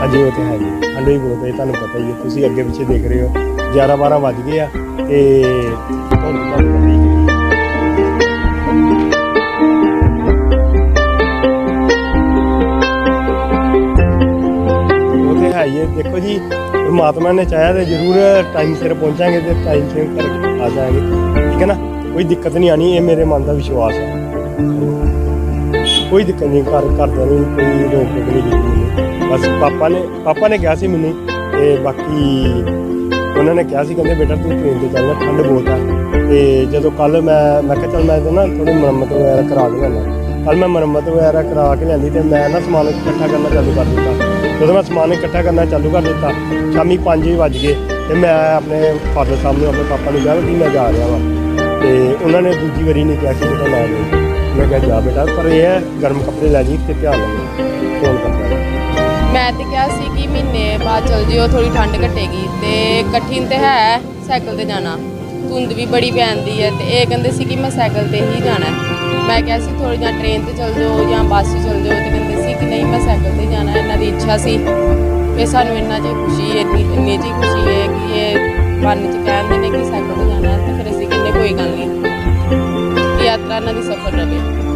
ਹਾਂਜੀ ਉਹ ਤੇ ਹੈ ਜੀ ਠੰਡ ਵੀ ਬਹੁਤ ਹੈ ਤੁਹਾਨੂੰ ਪਤਾ ਹੀ ਹੈ, ਤੁਸੀਂ ਅੱਗੇ ਪਿੱਛੇ ਦੇਖ ਰਹੇ ਹੋ। 11 12 ਵੱਜ ਗਏ ਆ ਤੇ ਤੁਹਾਨੂੰ ਪਤਾ ਹੀ ਹੈ ਉਹ ਤੇ ਹੈ ਹੀ ਹੈ। ਦੇਖੋ ਜੀ, ਪਰਮਾਤਮਾ ਨੇ ਚਾਹਿਆ ਤੇ ਜ਼ਰੂਰ ਟਾਈਮ ਸਿਰ ਪਹੁੰਚਾਂਗੇ ਤੇ ਟਾਈਮ ਸਿਰ ਘਰ ਆ ਜਾਾਂਗੇ ਠੀਕ ਹੈ ਨਾ? ਕੋਈ ਦਿੱਕਤ ਨਹੀਂ ਆਣੀ ਇਹ ਮੇਰੇ ਮਨ ਦਾ ਵਿਸ਼ਵਾਸ ਹੈ। ਕੋਈ ਦਿੱਕਤ ਨਹੀਂ, ਘਰ ਘਰਦਿਆਂ ਨੂੰ ਕੋਈ ਰੋਕ ਟੋਕ ਨਹੀਂ ਕੀਤੀ ਮੈਨੂੰ। ਬਸ ਪਾਪਾ ਨੇ ਪਾਪਾ ਨੇ ਕਿਹਾ ਸੀ ਮੈਨੂੰ, ਤੇ ਬਾਕੀ ਉਹਨਾਂ ਨੇ ਕਿਹਾ ਸੀ, ਕਹਿੰਦੇ ਬੇਟਾ ਤੂੰ ਟ੍ਰੇਨ ਤੇ ਚੱਲ, ਠੰਡ ਬਹੁਤ ਆ। ਤੇ ਜਦੋਂ ਕੱਲ ਮੈਂ ਮੈਂ ਕਿਹਾ ਚੱਲ ਮੈਂ ਇਹਦੇ ਨਾ ਥੋੜੀ ਮੁਰੰਮਤ ਵਗੈਰਾ ਕਰਾ ਕੇ ਲਿਆਉਣਾ ਕੱਲ ਮੈਂ ਮੁਰੰਮਤ ਵਗੈਰਾ ਕਰਾ ਕੇ ਲਿਆਂਦੀ ਤੇ ਮੈਂ ਨਾ ਸਮਾਨ ਇਕੱਠਾ ਕਰਨਾ ਚਾਲੂ ਕਰ ਦਿੱਤਾ। ਜਦੋਂ ਮੈਂ ਸਮਾਨ ਇਕੱਠਾ ਕਰਨਾ ਚਾਲੂ ਕਰ ਦਿੱਤਾ, ਸ਼ਾਮੀ 5 ਵੱਜ ਗਏ, ਤੇ ਮੈਂ ਆਪਣੇ ਫਾਦਰ ਸਾਹਿਬ ਨੂੰ, ਆਪਣੇ ਪਾਪਾ ਨੂੰ ਕਿਹਾ ਕਿ ਮੈਂ ਜਾ ਰਿਹਾ ਵਾਂ। ਤੇ ਉਹਨਾਂ ਨੇ ਦੂਜੀ ਵਾਰੀ ਨਹੀਂ ਕਿਹਾ ਕਿ ਬੇਟਾ ਨਾ ਲੈ ਮੈਂ ਕਿਹਾ ਜਾ ਬੇਟਾ, ਪਰ ਇਹ ਹੈ ਗਰਮ ਕੱਪੜੇ ਲੈ ਜੀ ਤੇ ਧਿਆਨ ਨਾਲ ਫੋਨ ਕਰਦਾ ਮੈਂ ਤੇ ਕਿਹਾ ਸੀ ਕਿ ਮਹੀਨੇ ਬਾਅਦ ਚਲ ਜਿਓ ਥੋੜੀ ਠੰਡ ਘਟੇਗੀ ਤੇ ਕਠਿਨ ਤੇ ਹੈ ਸਾਈਕਲ ਤੇ ਜਾਣਾ। ਧੁੰਦ ਵੀ ਬੜੀ ਪੈਂਦੀ ਹੈ ਤੇ ਇਹ ਕਹਿੰਦੇ ਸੀ ਕਿ ਮੈਂ ਸਾਈਕਲ ਤੇ ਹੀ ਜਾਣਾ ਮੈਂ ਕਿਹਾ ਸੀ ਥੋੜੀ ਜਾਂ ਟ੍ਰੇਨ ਤੇ ਚਲ ਜਾਓ ਜਾਂ ਬੱਸ 'ਚ ਚਲ ਜਾਓ ਤੇ ਕਹਿੰਦੇ ਸੀ ਕਿ ਨਹੀਂ, ਮੈਂ ਸਾਈਕਲ ਤੇ ਜਾਣਾ, ਇਹਨਾਂ ਦੀ ਇੱਛਾ ਸੀ। ਤੇ ਸਾਨੂੰ ਇੰਨਾ ਜੀ ਖੁਸ਼ੀ ਹੈ ਇੰਨੀ ਇੰਨੀ ਜੀ ਖੁਸ਼ੀ ਹੈ ਕਿ ਇਹ ਮਨ 'ਚ ਕਹਿੰਦੇ ਨੇ ਕਿ ਸਾਈਕਲ ਤੇ ਜਾਣਾ ਤੇ ਫਿਰ ਅਸੀਂ ਕਹਿੰਦੇ ਕੋਈ ਗੱਲ ਨਹੀਂ। ਯਾਤਰਾ ਇਹਨਾਂ ਦੀ ਸਫਲ ਰਵੇ